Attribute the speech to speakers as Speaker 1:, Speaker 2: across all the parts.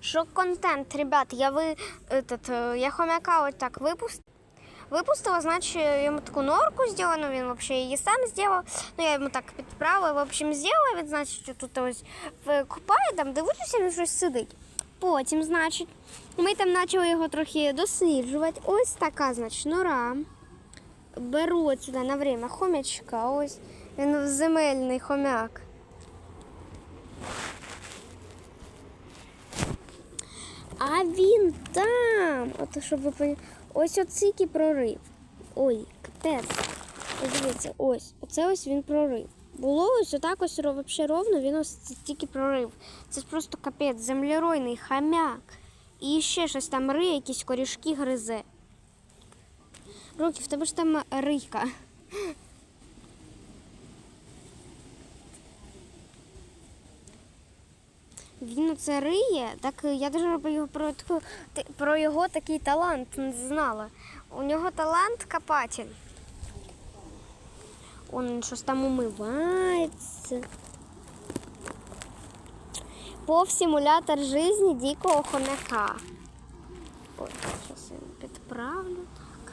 Speaker 1: Що контент, ребят, я ви этот, е, я хомяка ось так випустила. Випустила, значить, я йому таку норку зробила, ну він взагалі її сам зробив. Ну я йому так підправила, в общем, зробила, він, значить, тут ось купає, там дивлюся, він щось сидить. Потім, значить, ми там почали його трохи досліджувати. Ось така, значить, нора. Беру сюди на время хомячка, ось він земельний хомяк. А він там. От щоб ви поняли. Ось оцикий прорив. Ой, капець. Ось Дивіться, ось. Оце ось він прорив. Було ось отак ось вообще ровно, він ось тільки прорив. Це просто капець, землеройний хам'як. І ще щось там риє, якісь корішки гризе. Руки, в тебе ж там рийка. Він це риє, так я дуже про його про, про його такий талант не знала. У нього талант копатель. Он щось там умивається. Пов симулятор жизни дикого хомяка. Ой, зараз я підправлю так.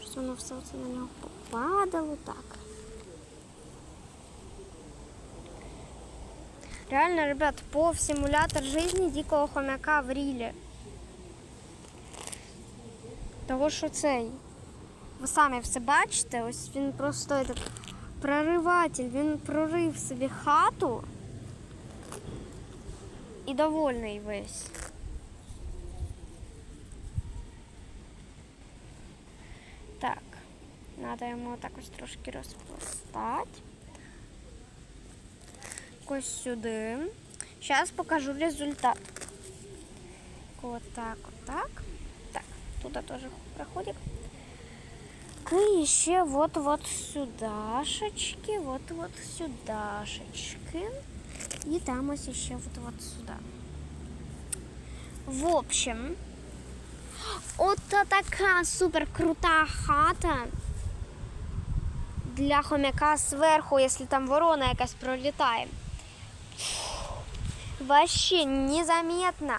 Speaker 1: Щось воно все це на нього попадало так. Реально, ребят, пов симулятор жизни дикого хомяка в рілі. Того, що цей. Ви самі все бачите, ось він просто этот, прориватель, він прорив собі хату і довольний весь. Так, треба йому так ось трошки розпластати. Ось сюди. Зараз покажу результат. Вот так, вот так. Так, туда тоже проходик. И еще вот-вот сюдашечки, вот-вот сюдашечки. И там ось еще вот-вот сюда. В общем, от така супер крута хата для хомяка зверху, якщо там ворона якась пролітає. Вообще незаметно.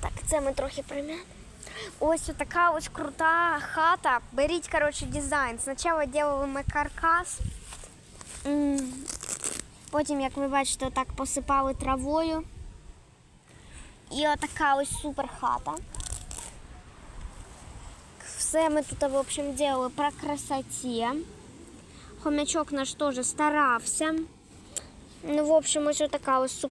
Speaker 1: Так, це ми трохи прим'яли. Ось така ось крута хата. Беріть, коротше, дизайн. Спочатку робили ми каркас. Потім, як ви бачите, отак посипали травою. І отака ось супер хата. Все ми тут, в общем, делали про красоті. Хомячок наш теж старався. Ну, в общем, ось така ось.